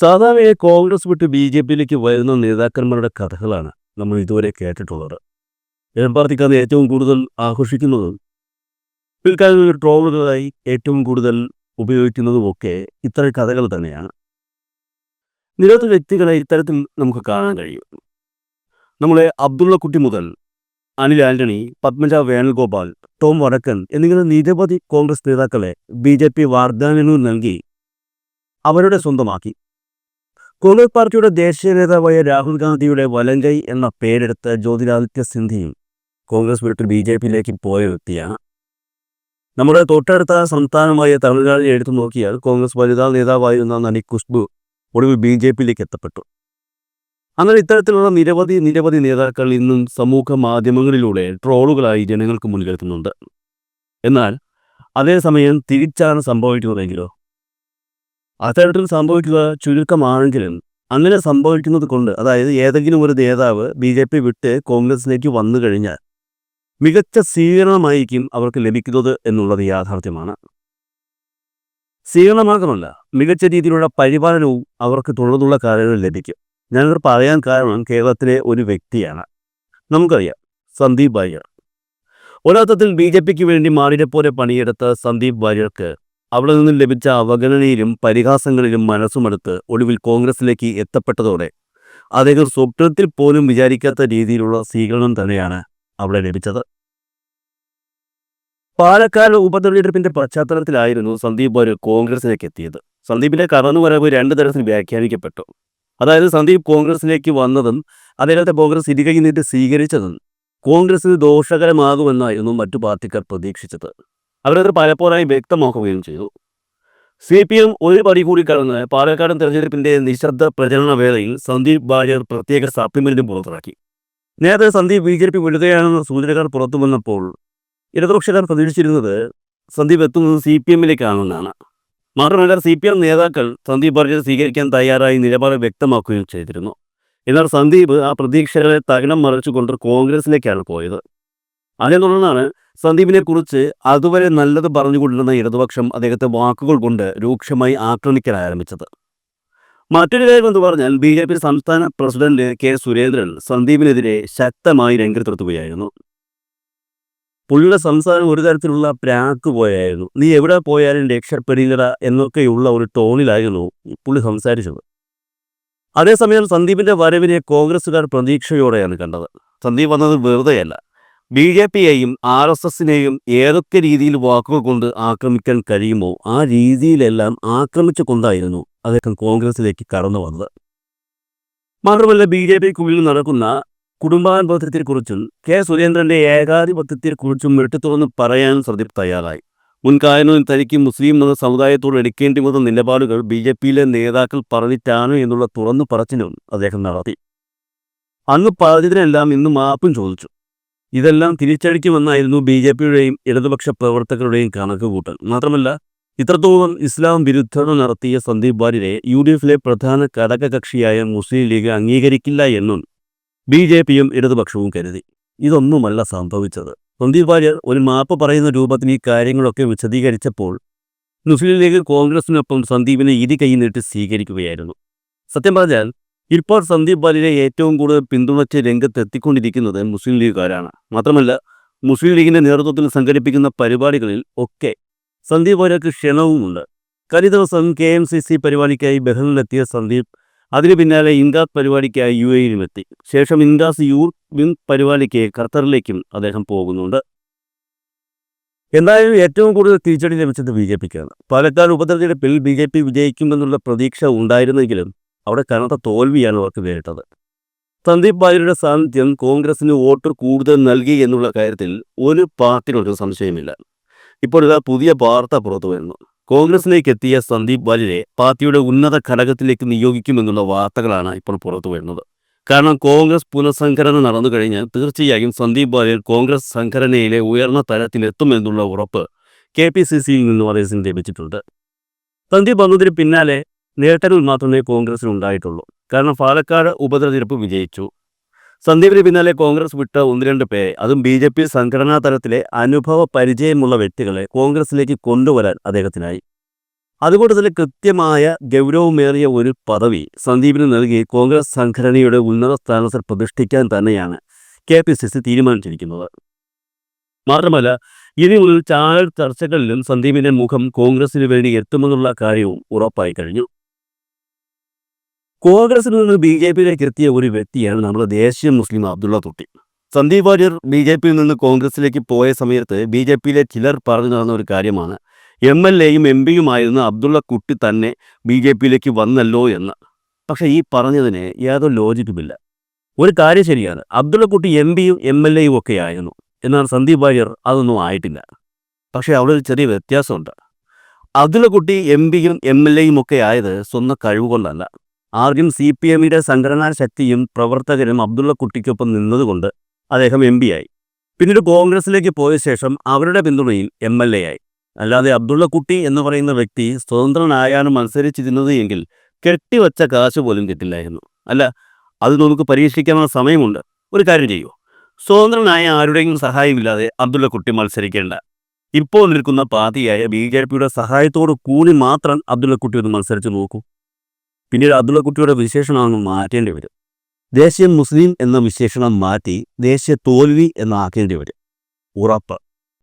സാധാരണയായി കോൺഗ്രസ് വിട്ട് B J പിയിലേക്ക് വരുന്ന നേതാക്കന്മാരുടെ കഥകളാണ് നമ്മൾ ഇതുവരെ കേട്ടിട്ടുള്ളത്. എം പാർട്ടിക്കാർ ഏറ്റവും കൂടുതൽ ആഘോഷിക്കുന്നതും പിൽക്കാലം ട്രോളുകളായി ഏറ്റവും കൂടുതൽ ഉപയോഗിക്കുന്നതുമൊക്കെ ഇത്തരം കഥകൾ തന്നെയാണ്. നിരവധി വ്യക്തികളെ ഇത്തരത്തിൽ നമുക്ക് കാണാൻ കഴിയും. നമ്മളെ അബ്ദുള്ള കുട്ടി മുതൽ അനിൽ ആന്റണി പത്മജ വേണുഗോപാൽ ടോം വടക്കൻ എന്നിങ്ങനെ നിരവധി കോൺഗ്രസ് നേതാക്കളെ ബി ജെ പി വാഗ്ദാനങ്ങൾ നൽകി അവരുടെ സ്വന്തമാക്കി. കോൺഗ്രസ് പാർട്ടിയുടെ ദേശീയ നേതാവായ രാഹുൽ ഗാന്ധിയുടെ വലങ്കൈ എന്ന പേരെടുത്ത ജ്യോതിരാദിത്യ സിന്ധ്യയും കോൺഗ്രസ് വിട്ട് ബി ജെ പിയിലേക്ക് പോയ വ്യക്തിയാണ് നമ്മുടെ തൊട്ടടുത്ത സംസ്ഥാനമായ തമിഴ്നാടിനെ എടുത്തു നോക്കിയാൽ കോൺഗ്രസ് വനിതാ നേതാവായിരുന്ന നടി ഖുഷ്ബു ഒടുവിൽ ബി ജെ പിയിലേക്ക് എത്തപ്പെട്ടു. അങ്ങനെ ഇത്തരത്തിലുള്ള നിരവധി നിരവധി നേതാക്കൾ ഇന്നും സമൂഹ മാധ്യമങ്ങളിലൂടെ ട്രോളുകളായി ജനങ്ങൾക്ക് മുന്നിലെത്തുന്നുണ്ട് എന്നാൽ അതേസമയം തിരിച്ചാണ് സംഭവിക്കുന്നതെങ്കിലോ? അത്തരത്തിൽ സംഭവിക്കുക ചുരുക്കമാണെങ്കിലും അങ്ങനെ സംഭവിക്കുന്നത് കൊണ്ട് അതായത് ഏതെങ്കിലും ഒരു നേതാവ് ബി ജെ പി വിട്ട് കോൺഗ്രസിലേക്ക് വന്നു കഴിഞ്ഞാൽ മികച്ച സ്വീകരണമായിരിക്കും അവർക്ക് ലഭിക്കുന്നത് എന്നുള്ളത് യാഥാർത്ഥ്യമാണ്. സ്വീകരണം മാത്രമല്ല മികച്ച രീതിയിലുള്ള പരിപാലനവും അവർക്ക് തുടർന്നുള്ള കാലങ്ങളിൽ ലഭിക്കും. ഞാനിത് പറയാൻ കാരണം കേരളത്തിലെ ഒരു വ്യക്തിയാണ്. നമുക്കറിയാം സന്ദീപ് വാര്യർ. ഒരർത്ഥത്തിൽ ബി ജെ പിക്ക് വേണ്ടി മാറിനെ പോലെ പണിയെടുത്ത സന്ദീപ് വാര്യർക്ക് അവിടെ നിന്നും ലഭിച്ച അവഗണനയിലും പരിഹാസങ്ങളിലും മനസ്സുമെടുത്ത് ഒടുവിൽ കോൺഗ്രസിലേക്ക് എത്തപ്പെട്ടതോടെ അദ്ദേഹം സ്വപ്നത്തിൽ പോലും വിചാരിക്കാത്ത രീതിയിലുള്ള സ്വീകരണം തന്നെയാണ് അവിടെ ലഭിച്ചത്. പാലക്കാട് ഉപതെരഞ്ഞെടുപ്പിന്റെ പശ്ചാത്തലത്തിലായിരുന്നു സന്ദീപ് ഒരു കോൺഗ്രസിലേക്ക് എത്തിയത്. സന്ദീപിന്റെ കടന്നുവരവ് രണ്ട് തരത്തിൽ വ്യാഖ്യാനിക്കപ്പെട്ടു. അതായത് സന്ദീപ് കോൺഗ്രസിലേക്ക് വന്നതും അദ്ദേഹത്തെ കോൺഗ്രസ് ഇരുകൈനീട്ട് സ്വീകരിച്ചതും കോൺഗ്രസിന് ദോഷകരമാകുമെന്നായിരുന്നു മറ്റു പാർട്ടിക്കാർ പ്രതീക്ഷിച്ചത്. അവരത് പലപ്പോഴായി വ്യക്തമാക്കുകയും ചെയ്തു. സി പി എം ഒരു പടി കൂടി കടന്ന് പാലക്കാട് തെരഞ്ഞെടുപ്പിന്റെ നിശബ്ദ പ്രചരണ വേളയിൽ സന്ദീപ് വാര്യർ പ്രത്യേക സപ്ലിമെന്റും പുറത്തിറക്കി. നേരത്തെ സന്ദീപ് ബി ജെ പി വിടുകയാണെന്ന സൂചനകൾ പുറത്തു വന്നപ്പോൾ ഇടതുപക്ഷക്കാർ പ്രതീക്ഷിച്ചിരുന്നത് സന്ദീപ് എത്തുന്നത് സി പി എമ്മിലേക്കാണെന്നാണ് മാത്രമല്ല സി പി എം നേതാക്കൾ സന്ദീപ് വാര്യർ സ്വീകരിക്കാൻ തയ്യാറായി നിലപാട് വ്യക്തമാക്കുകയും ചെയ്തിരുന്നു. എന്നാൽ സന്ദീപ് ആ പ്രതീക്ഷകളെ തകിടം മറിച്ചുകൊണ്ട് കോൺഗ്രസിലേക്കാണ് പോയത്. അതേ തുടർന്നാണ് സന്ദീപിനെ കുറിച്ച് അതുവരെ നല്ലത് പറഞ്ഞുകൊണ്ടിരുന്ന ഇടതുപക്ഷം അദ്ദേഹത്തെ വാക്കുകൾ കൊണ്ട് രൂക്ഷമായി ആക്രമിക്കാൻ ആരംഭിച്ചത്. മറ്റൊരു കാര്യം എന്ന് പറഞ്ഞാൽ ബി ജെ പി സംസ്ഥാന പ്രസിഡന്റ് കെ സുരേന്ദ്രൻ സന്ദീപിനെതിരെ ശക്തമായി രംഗത്തെത്തുകയായിരുന്നു. പുള്ളിയുടെ സംസാരം ഒരു തരത്തിലുള്ള പ്രാക്ക് പോയായിരുന്നു നീ എവിടെ പോയാലും രക്ഷപ്പെടില്ലട എന്നൊക്കെയുള്ള ഒരു ടോണിലായിരുന്നു പുള്ളി സംസാരിച്ചത്. അതേസമയം സന്ദീപിന്റെ വരവിനെ കോൺഗ്രസുകാർ പ്രതീക്ഷയോടെയാണ് കണ്ടത്. സന്ദീപ് വന്നത് വെറുതെയല്ല. ബി ജെ പിയെയും ആർ എസ് എസിനെയും ഏതൊക്കെ രീതിയിൽ വാക്കുകൾ കൊണ്ട് ആക്രമിക്കാൻ കഴിയുമോ ആ രീതിയിലെല്ലാം ആക്രമിച്ചു കൊണ്ടായിരുന്നു അദ്ദേഹം കോൺഗ്രസിലേക്ക് കടന്നു വന്നത്. മാത്രമല്ല ബി ജെ പിക്കുള്ളിൽ നടക്കുന്ന കുടുംബാനുഭവത്തെക്കുറിച്ചും കെ സുരേന്ദ്രന്റെ ഏകാധിപത്യത്തെക്കുറിച്ചും വെട്ടിത്തുറന്ന് പറയാൻ സദീപ് തയ്യാറായി. മുൻകാലങ്ങളിൽ തനിക്ക് മുസ്ലിം മത സമുദായത്തോട് എടുക്കേണ്ടി വന്ന നിലപാടുകൾ ബി ജെ പിയിലെ നേതാക്കൾ പറഞ്ഞിട്ടാണ് എന്നുള്ള തുറന്നു പറച്ചിലും അദ്ദേഹം നടത്തി. അന്ന് പറഞ്ഞതിനെല്ലാം ഇന്ന് മാപ്പും ചോദിച്ചു. ഇതെല്ലാം തിരിച്ചടിക്കുമെന്നായിരുന്നു ബി ജെ പിയുടെയും ഇടതുപക്ഷ പ്രവർത്തകരുടെയും കണക്കുകൂട്ടൽ. മാത്രമല്ല ഇത്രത്തോളം ഇസ്ലാം വിരുദ്ധത നടത്തിയ സന്ദീപ് വാര്യരെ യു ഡി എഫിലെ പ്രധാന ഘടകകക്ഷിയായ മുസ്ലിം ലീഗ് അംഗീകരിക്കില്ല എന്നും ബി ജെ പിയും ഇടതുപക്ഷവും കരുതി. ഇതൊന്നുമല്ല സംഭവിച്ചത്. സന്ദീപ് വാര്യർ ഒരു മാപ്പ് പറയുന്ന രൂപത്തിൽ ഈ കാര്യങ്ങളൊക്കെ വിശദീകരിച്ചപ്പോൾ മുസ്ലിം ലീഗ് കോൺഗ്രസിനൊപ്പം സന്ദീപിനെ ഇരു കൈ നീട്ടി സ്വീകരിക്കുകയായിരുന്നു. സത്യം പറഞ്ഞാൽ ഇപ്പോൾ സന്ദീപ് ബാലിനെ ഏറ്റവും കൂടുതൽ പിന്തുണച്ച് രംഗത്തെത്തിക്കൊണ്ടിരിക്കുന്നത് മുസ്ലിം ലീഗുകാരാണ്. മാത്രമല്ല മുസ്ലിം ലീഗിന്റെ നേതൃത്വത്തിൽ സംഘടിപ്പിക്കുന്ന പരിപാടികളിൽ ഒക്കെ സന്ദീപ് ഒരാൾക്ക് ക്ഷണവുമുണ്ട്. കഴിഞ്ഞ ദിവസം കെ എം സി സി പരിപാടിക്കായി ബഹ്റിനിലെത്തിയ സന്ദീപ് അതിനു പിന്നാലെ ഇൻഗാസ് പരിപാടിക്കായി യു എയിലും എത്തി ശേഷം ഇൻഗാസ് വിൻ പരിപാടിക്ക് ഖത്തറിലേക്കും അദ്ദേഹം പോകുന്നുണ്ട്. എന്തായാലും ഏറ്റവും കൂടുതൽ തിരിച്ചടി ലഭിച്ചത് ബി ജെ പിക്കാണ്. പാലക്കാട് ഉപതെരഞ്ഞെടുപ്പിൽ ബി ജെ പി വിജയിക്കുമെന്നുള്ള പ്രതീക്ഷ ഉണ്ടായിരുന്നെങ്കിലും അവിടെ കനത്ത തോൽവിയാണ് അവർക്ക് നേരിട്ടത്. സന്ദീപ് ബാലിയുടെ സാന്നിധ്യം കോൺഗ്രസിന് വോട്ട് കൂടുതൽ നൽകി എന്നുള്ള കാര്യത്തിൽ ഒരു പാർട്ടികൾക്ക് സംശയമില്ല ഇപ്പോൾ ഇതാ പുതിയ വാർത്ത പുറത്തു വരുന്നു. കോൺഗ്രസിലേക്ക് എത്തിയ സന്ദീപ് ബാലിനെ പാർട്ടിയുടെ ഉന്നത ഘടകത്തിലേക്ക് നിയോഗിക്കുമെന്നുള്ള വാർത്തകളാണ് ഇപ്പോൾ പുറത്തു വരുന്നത്. കാരണം കോൺഗ്രസ് പുനഃസംഘടന നടന്നു കഴിഞ്ഞാൽ തീർച്ചയായും സന്ദീപ് ബാലിൽ കോൺഗ്രസ് സംഘടനയിലെ ഉയർന്ന തലത്തിലെത്തുമെന്നുള്ള ഉറപ്പ് കെ പി സി സിയിൽ നിന്നും അദ്ദേഹത്തിന് ലഭിച്ചിട്ടുണ്ട്. സന്ദീപ് വന്നതിന് പിന്നാലെ നേട്ടങ്ങൾ മാത്രമേ കോൺഗ്രസിന് ഉണ്ടായിട്ടുള്ളൂ. കാരണം പാലക്കാട് ഉപതെരഞ്ഞെടുപ്പ് വിജയിച്ചു. സന്ദീപിന് പിന്നാലെ കോൺഗ്രസ് വിട്ട ഒന്ന് രണ്ട് പേരെ അതും ബി ജെ പി സംഘടനാ തലത്തിലെ അനുഭവ പരിചയമുള്ള വ്യക്തികളെ കോൺഗ്രസിലേക്ക് കൊണ്ടുവരാൻ അദ്ദേഹത്തിനായി. അതുകൊണ്ട് തന്നെ കൃത്യമായ ഗൗരവമേറിയ ഒരു പദവി സന്ദീപിന് നൽകി കോൺഗ്രസ് സംഘടനയുടെ ഉന്നത സ്ഥാനത്തിൽ പ്രതിഷ്ഠിക്കാൻ തന്നെയാണ് കെ പി സി സി തീരുമാനിച്ചിരിക്കുന്നത്. മാത്രമല്ല ഇനി മുതൽ ചാനൽ ചർച്ചകളിലും സന്ദീപിന്റെ മുഖം കോൺഗ്രസിന് വേണ്ടി എത്തുമെന്നുള്ള കാര്യവും ഉറപ്പായി കഴിഞ്ഞു. കോൺഗ്രസിൽ നിന്ന് ബി ജെ പിയിലേക്ക് എത്തിയ ഒരു വ്യക്തിയാണ് നമ്മുടെ ദേശീയ മുസ്ലിം അബ്ദുള്ള തുട്ടി. സന്ദീപ് വാര്യർ ബി ജെ പിയിൽ നിന്ന് കോൺഗ്രസിലേക്ക് പോയ സമയത്ത് ബി ജെ പിയിലെ ചിലർ പറഞ്ഞു നടന്ന ഒരു കാര്യമാണ്. എം എൽ എയും എം പിയുമായിരുന്ന അബ്ദുള്ള കുട്ടി തന്നെ ബി ജെ പിയിലേക്ക് വന്നല്ലോ എന്ന്. പക്ഷേ ഈ പറഞ്ഞതിന് യാതൊരു ലോജിക്കുമില്ല. ഒരു കാര്യം ശരിയാണ് അബ്ദുള്ള കുട്ടി എം പിയും എം എൽ എയും ഒക്കെ ആയിരുന്നു. എന്നാൽ സന്ദീപ് വാര്യർ അതൊന്നും ആയിട്ടില്ല. പക്ഷേ അവിടെ ഒരു ചെറിയ വ്യത്യാസമുണ്ട്. അബ്ദുള്ള കുട്ടി എം പിയും എം എൽ എയും ഒക്കെ ആയത് സ്വന്തം കഴിവുകൊണ്ടല്ല. ആദ്യം സി പി എമ്മിന്റെ സംഘടനാ ശക്തിയും പ്രവർത്തകരും അബ്ദുള്ള കുട്ടിക്കൊപ്പം നിന്നതുകൊണ്ട് അദ്ദേഹം എം ആയി. പിന്നീട് കോൺഗ്രസിലേക്ക് പോയ ശേഷം അവരുടെ പിന്തുണയിൽ എം എൽ എ ആയി. അല്ലാതെ അബ്ദുള്ള കുട്ടി എന്ന് പറയുന്ന വ്യക്തി സ്വതന്ത്രനായാണ് മത്സരിച്ചിരുന്നത് എങ്കിൽ കെട്ടിവച്ച കാശ് പോലും കിട്ടില്ലായിരുന്നു. അല്ല അത് നമുക്ക് പരീക്ഷിക്കാനുള്ള സമയമുണ്ട്. ഒരു കാര്യം ചെയ്യൂ. സ്വതന്ത്രനായ ആരുടെയും സഹായമില്ലാതെ അബ്ദുള്ള കുട്ടി മത്സരിക്കേണ്ട. ഇപ്പോൾ നിൽക്കുന്ന പാർട്ടിയായ ബി ജെ പിയുടെ സഹായത്തോട് കൂടി മാത്രം അബ്ദുള്ള കുട്ടി ഒന്ന് മത്സരിച്ച് നോക്കൂ. പിന്നീട് അബ്ദുള്ള കുട്ടിയുടെ വിശേഷണം അങ്ങ് മാറ്റേണ്ടി വരും. ദേശീയ മുസ്ലിം എന്ന വിശേഷണം മാറ്റി ദേശീയ തോൽവി എന്നാക്കേണ്ടി വരും. ഉറപ്പ്.